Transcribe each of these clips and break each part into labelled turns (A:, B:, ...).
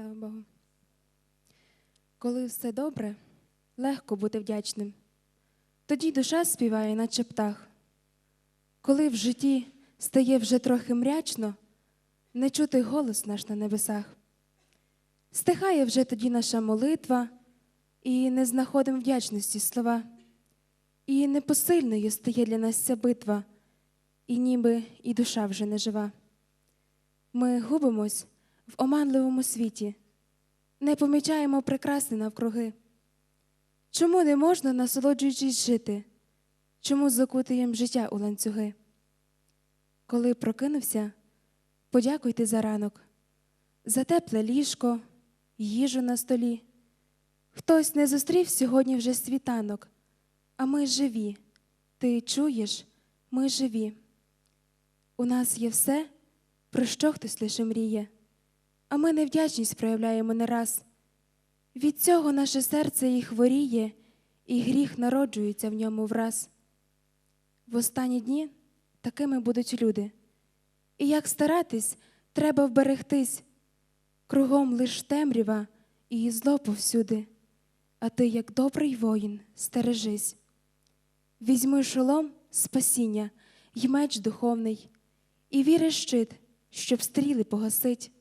A: Слава Богу. Коли все добре, легко бути вдячним. Тоді душа співає, наче птах. Коли в житті стає вже трохи мрячно, не чути голос наш на небесах. Стихає вже тоді наша молитва, і не знаходимо вдячності слова. І непосильною стає для нас ця битва, і ніби і душа вже не жива. Ми губимось в оманливому світі, не помічаємо прекрасне навкруги. Чому не можна, насолоджуючись жити? Чому закутуєм життя у ланцюги? Коли прокинувся, подякуйте за ранок, за тепле ліжко, їжу на столі. Хтось не зустрів сьогодні вже світанок, а ми живі. Ти чуєш, ми живі. У нас є все, про що хтось лише мріє, а ми невдячність проявляємо не раз. Від цього наше серце і хворіє, і гріх народжується в ньому враз. В останні дні такими будуть люди. І як старатись, треба вберегтись. Кругом лиш темрява і зло повсюди, а ти, як добрий воїн, стережись. Візьми шолом спасіння й меч духовний, і віри щит, щоб стріли погасить,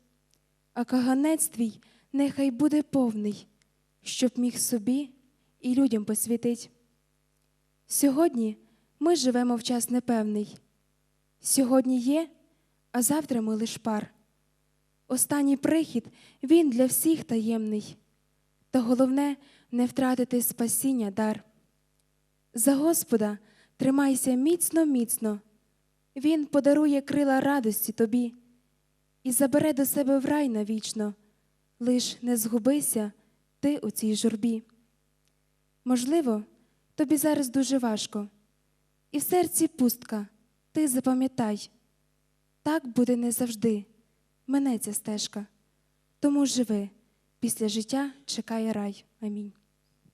A: а каганець твій нехай буде повний, щоб міг собі і людям посвітить. Сьогодні ми живемо в час непевний. Сьогодні є, а завтра ми лиш пар. Останній прихід він для всіх таємний, та головне не втратити спасіння дар. За Господа тримайся міцно, міцно, Він подарує крила радості тобі і забере до себе в рай навічно, лиш не згубися ти у цій журбі. Можливо, тобі зараз дуже важко, і в серці пустка, ти запам'ятай, так буде не завжди, мене ця стежка, тому живи, після життя чекає рай. Амінь.